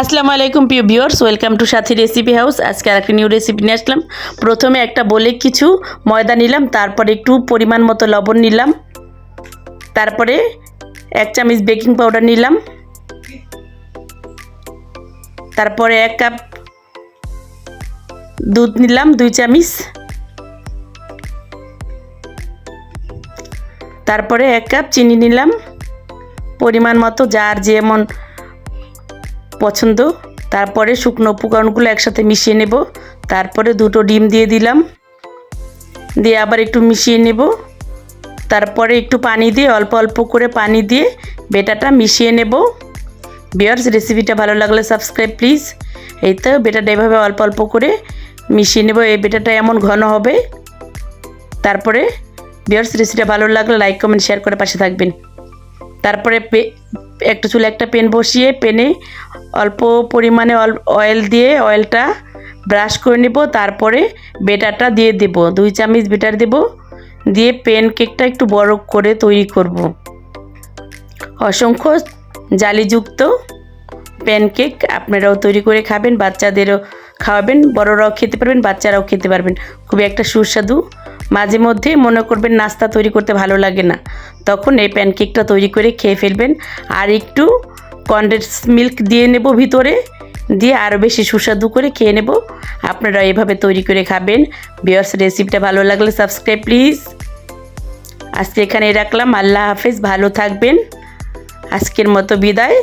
আসসালামু আলাইকুম, প্রিয় viewers. Welcome to Sathi recipe house আজকে আর একটা নিউ রেসিপি নিয়ে আসলাম। প্রথমে একটা বলে কিছু ময়দা নিলাম, তারপরে একটু পরিমাণ মতো লবণ নিলাম, তারপরে এক চামচ বেকিং পাউডার নিলাম, তারপরে এক কাপ দুধ নিলাম, দুই চামচ, তারপরে এক কাপ চিনি নিলাম। পরিমাণ মতো যার যেমন পছন্দ। তারপরে শুকনো উপকরণগুলো একসাথে মিশিয়ে নেব। তারপরে দুটো ডিম দিয়ে দিলাম। দিয়ে আবার একটু মিশিয়ে নেব। তারপরে একটু পানি দিয়ে অল্প অল্প করে পানি দিয়ে বেটাটা মিশিয়ে নেব। বিয়ার্স রেসিপিটা ভালো লাগলে সাবস্ক্রাইব প্লিজ। এই তো বেটাটা এভাবে অল্প অল্প করে মিশিয়ে নেব। এই বেটাটা এমন ঘন হবে। তারপরে বিয়ার্স রেসিপিটা ভালো লাগলে লাইক, কমেন্ট, শেয়ার করে পাশে থাকবেন। তারপরে একটা চুলে একটা পেন বসিয়ে পেনে অল্প পরিমাণে অয়েল দিয়ে অয়েলটা ব্রাশ করে নেব, তারপরে বেটারটা দিয়ে দেব। দুই চামচ বেটার দেব, দিয়ে পেন কেকটা একটু বড় করে তৈরি করব। অসংখ্য জালিযুক্ত প্যানকেক আপনারাও তৈরি করে খাবেন, বাচ্চাদেরও খাওয়াবেন, বড়রাও খেতে পারবেন, বাচ্চারাও খেতে পারবেন। খুবই একটা সুস্বাদু মাঝে মধ্যে মনে করবেন নাস্তা তৈরি করতে ভালো লাগে না। তখন এই প্যানকেকটা তৈরি করে খেয়ে ফেলবেন। আর একটু কনডেন্স মিল্ক দিয়ে নেব ভিতরে। দিয়ে আরও বেশি সুস্বাদু করে খেয়ে নেব। আপনারা এভাবে তৈরি করে খাবেন। বিয়ার্স রেসিপিটা ভালো লাগলে সাবস্ক্রাইব প্লিজ আজকে এখানে রাখলাম। আল্লাহ হাফেজ। ভালো থাকবেন। আজকের মতো বিদায়।